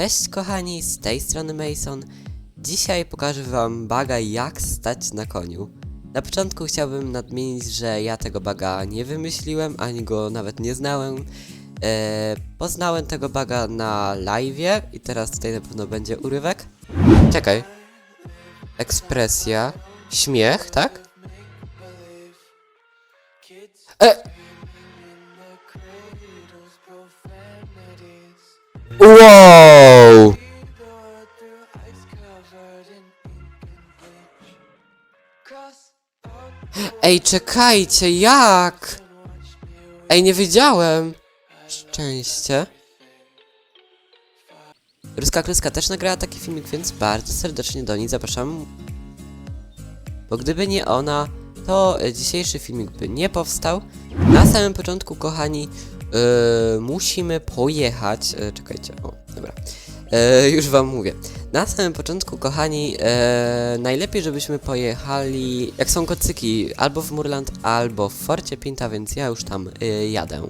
Cześć kochani, z tej strony Mason. Dzisiaj pokażę wam baga jak stać na koniu. Na początku chciałbym nadmienić, że ja tego baga nie wymyśliłem, ani go nawet nie znałem. Eee, poznałem tego baga na live'ie i teraz tutaj na pewno będzie urywek. Czekaj. Ekspresja. Śmiech, tak? E! Wow! Ej, czekajcie, jak? Ej, nie wiedziałem. Szczęście. Ruska Kluska też nagrała taki filmik, więc bardzo serdecznie do niej zapraszam. Bo gdyby nie ona, to e, dzisiejszy filmik by nie powstał. Na samym początku, kochani, e, musimy pojechać. e, czekajcie, o, dobra. E, już wam mówię. Na samym początku, kochani, e, najlepiej, żebyśmy pojechali, jak są kocyki, albo w Murland, albo w Forcie Pinta, więc ja już tam e, jadę.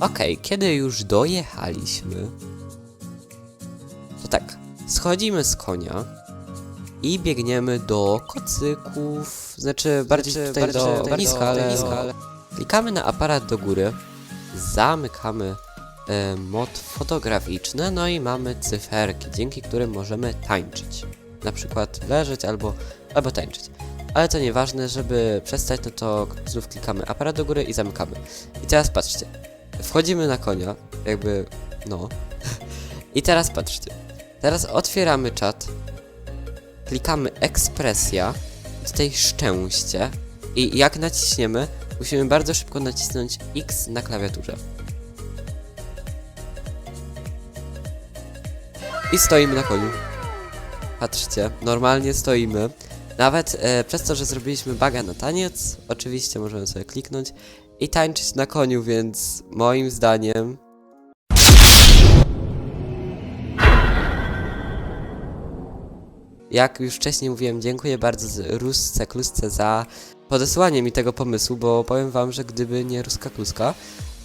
Okej, kiedy już dojechaliśmy, tak, schodzimy z konia i biegniemy do kocyków, znaczy bardziej tutaj bardziej do tutaj do niska, ale, niska, ale... Klikamy na aparat do góry, zamykamy e, mod fotograficzny, no i mamy cyferki, dzięki którym możemy tańczyć. Na przykład leżeć albo, albo tańczyć. Ale to nieważne, żeby przestać, no to znów klikamy aparat do góry i zamykamy. I teraz patrzcie, wchodzimy na konia, jakby, no. I teraz patrzcie, teraz otwieramy czat, klikamy ekspresja, tutaj szczęście i jak naciśniemy, musimy bardzo szybko nacisnąć X na klawiaturze. I stoimy na koniu. Patrzcie, normalnie stoimy. Nawet e, przez to, że zrobiliśmy baga na taniec, oczywiście możemy sobie kliknąć i tańczyć na koniu, więc moim zdaniem Jak już wcześniej mówiłem, dziękuję bardzo Rusce Klusce za podesłanie mi tego pomysłu, bo powiem wam, że gdyby nie Ruska Kluska,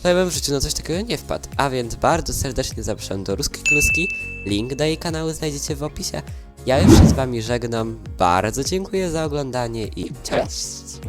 to ja bym w życiu na coś takiego nie wpadł. A więc bardzo serdecznie zapraszam do Ruskiej Kluski. Link do jej kanału znajdziecie w opisie. Ja już się z wami żegnam. Bardzo dziękuję za oglądanie i cześć!